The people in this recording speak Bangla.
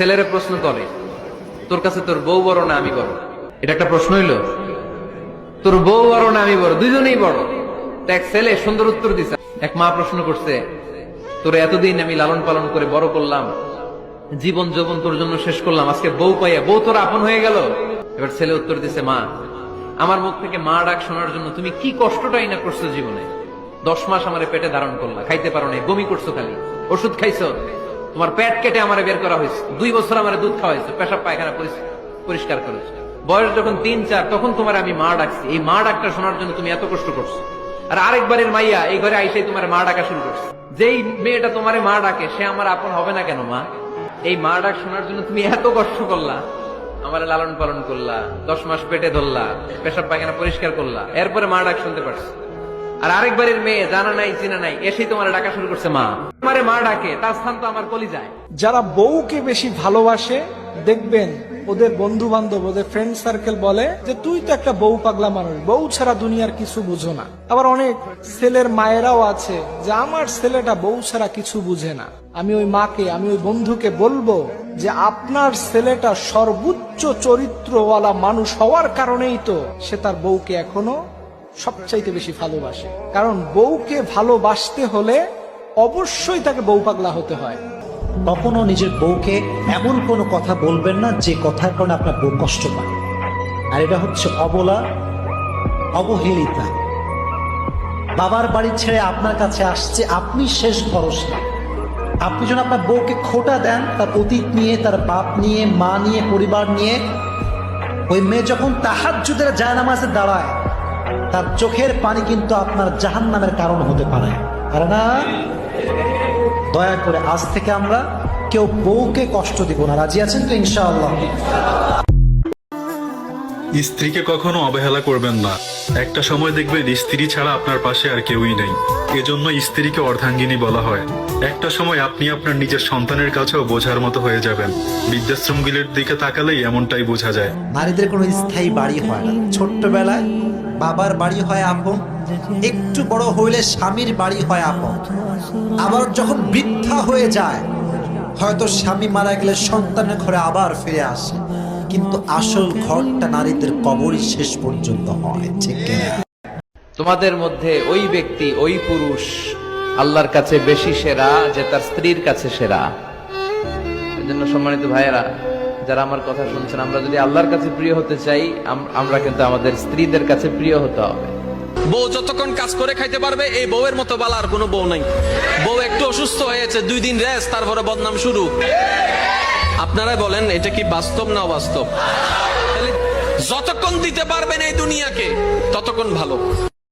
ছেলেরে প্রশ্ন করে, তোর কাছে তোর বউ বড় না আমি বড়? এটা একটা প্রশ্ন হইল। তোর বউ বড় না আমি বড়? দুইজনেই বড়। তা এক ছেলে সুন্দর উত্তর দিছে। এক মা প্রশ্ন করছে, তোর এতদিন আমি লালন পালন করে বড় করলাম, জীবন যৌবন তোর জন্য শেষ করলাম, আজকে বউ পাইয়া, বউ তোর আপন হয়ে গেল? এবার ছেলে উত্তর দিছে, মা, আমার মুখ থেকে মা ডাক শোনার জন্য তুমি কি কষ্টটাই না করছ জীবনে? দশ মাস আমার পেটে ধারণ করলা, খাইতে পারো না বমি করছ খালি, ওষুধ খাইছো তোমার পেট কেটে আমারে বের করা হয়েছে। দুই বছর আমার দুধ খাওয়া হয়েছে পেশাব পায়খানা পরিষ্কার করেছ। বয়স যখন তিন, চার, তখন তোমার আমি মা ডাকছি। এই মা ডাকটা শোনার জন্য তুমি এত কষ্ট করছ। আর আরেকবারের মাইয়া এই ঘরে আইসে তোমার মা ডাকা শুরু করছে। যেই মেয়েটা তোমার মা ডাকে, সে আমার আপন হবে না কেন মা? এই মা ডাক শোনার জন্য তুমি এত কষ্ট করলা। আমার লালন পালন করলা, দশ মাস পেটে ধরলা, পেশাব পায়খানা পরিষ্কার করলা। এরপরে মা ডাক শুনতে পারছি। আর আরেকবারের মেয়ে জানা নাই, চিনা নাই, এসেই তোমার ডাকা শুরু করছে মা। আমারে মা ডাকে, তার স্থান তো আমার কলি যায় যারা বউকে বেশি ভালোবাসে, দেখবেন ওদের বন্ধু বান্ধব ওদের ফ্রেন্ড সার্কেল বলে যে, তুই তো একটা বউ পাগলা মানুষ, বউ ছাড়া দুনিয়ার কিছু বুঝো না। আবার অনেক ছেলের মায়েরাও আছে যে, আমার ছেলেটা বউ ছাড়া কিছু বুঝে না। আমি ওই মাকে, আমি ওই বন্ধুকে বলব যে, আপনার ছেলেটা সর্বোচ্চ চরিত্রওয়ালা মানুষ হওয়ার কারণেই তো সে তার বউকে এখনও সবচাইতে বেশি ভালোবাসে। কারণ বউকে ভালোবাসতে হলে অবশ্যই তাকে বউ পাগলা হতে হয়। কখনো নিজের বউকে এমন কোনো কথা বলবেন না যে কথার কারণে আপনার বউ কষ্ট পায়। আর এটা হচ্ছে অবলা, অবহেলিতা। বাবার বাড়ি ছেড়ে আপনার কাছে আসছে, আপনি শেষ ভরসা। আপনি যখন আপনার বউকে খোটা দেন, তার অতীত নিয়ে, তার বাপ নিয়ে, মা নিয়ে, পরিবার নিয়ে, ওই মেয়ে যখন তাহার যুদের জায়নামাজে দাঁড়ায় তার চোখের পানি কিন্তু আপনার জাহান নামের কারণ হতে পারে। আর না? দয়া করে আজ থেকে আমরা কেউ বউকে কষ্ট দিব না। রাজি আছেন তো ইনশাআল্লাহ? স্ত্রীকে কখনো অবহেলা করবেন না। একটা সময় দেখবেন স্ত্রী ছাড়া আপনার পাশে আর কেউই নেই। এজন্য স্ত্রীকে অর্ধাঙ্গিনী বলা হয়। একটা সময় আপনি আপনার নিজের সন্তানের কাছেও বোঝার মতো হয়ে যাবেন। বৃদ্ধাশ্রমগুলির দিকে তাকালেই এমনটাই বোঝা যায়। নারীদের কোনো স্থায়ী বাড়ি হয় না। ছোট্টবেলায় বাবার বাড়ি হয় আপন, একটু বড় হইলে স্বামীর বাড়ি হয় আপন। আবার যখন বৃদ্ধা হয়ে যায়, হয়তো স্বামী মারা গেলে সন্তানের ঘরে আবার ফিরে আসে। কিন্তু আসল ঘরটা নারীদের কবরই শেষ পর্যন্ত হয় ঠিক তোমাদের মধ্যে ওই ব্যক্তি ওই পুরুষ আল্লাহর কাছে বেশি সেরা যে তার স্ত্রীর কাছে সেরা। এজন্য সম্মানিত ভাইয়েরা যারা আমার কথা শুনছেন আমরা যদি আল্লাহর কাছে প্রিয় হতে চাই আমরা কিন্তু আমাদের স্ত্রীদের কাছে প্রিয় হতে হবে। বউ যতক্ষণ কাজ করে খাইতে পারবে এই বউয়ের মতো বালা আর কোনো বউ নাই। বউ একটু অসুস্থ হয়েছে দুই দিন রেস্ট তারপরে বদনাম শুরু। আপনারা বলেন এটা কি বাস্তব না অবাস্তব? যতক্ষণ দিতে পারবেন এই দুনিয়াকে ততক্ষণ ভালো।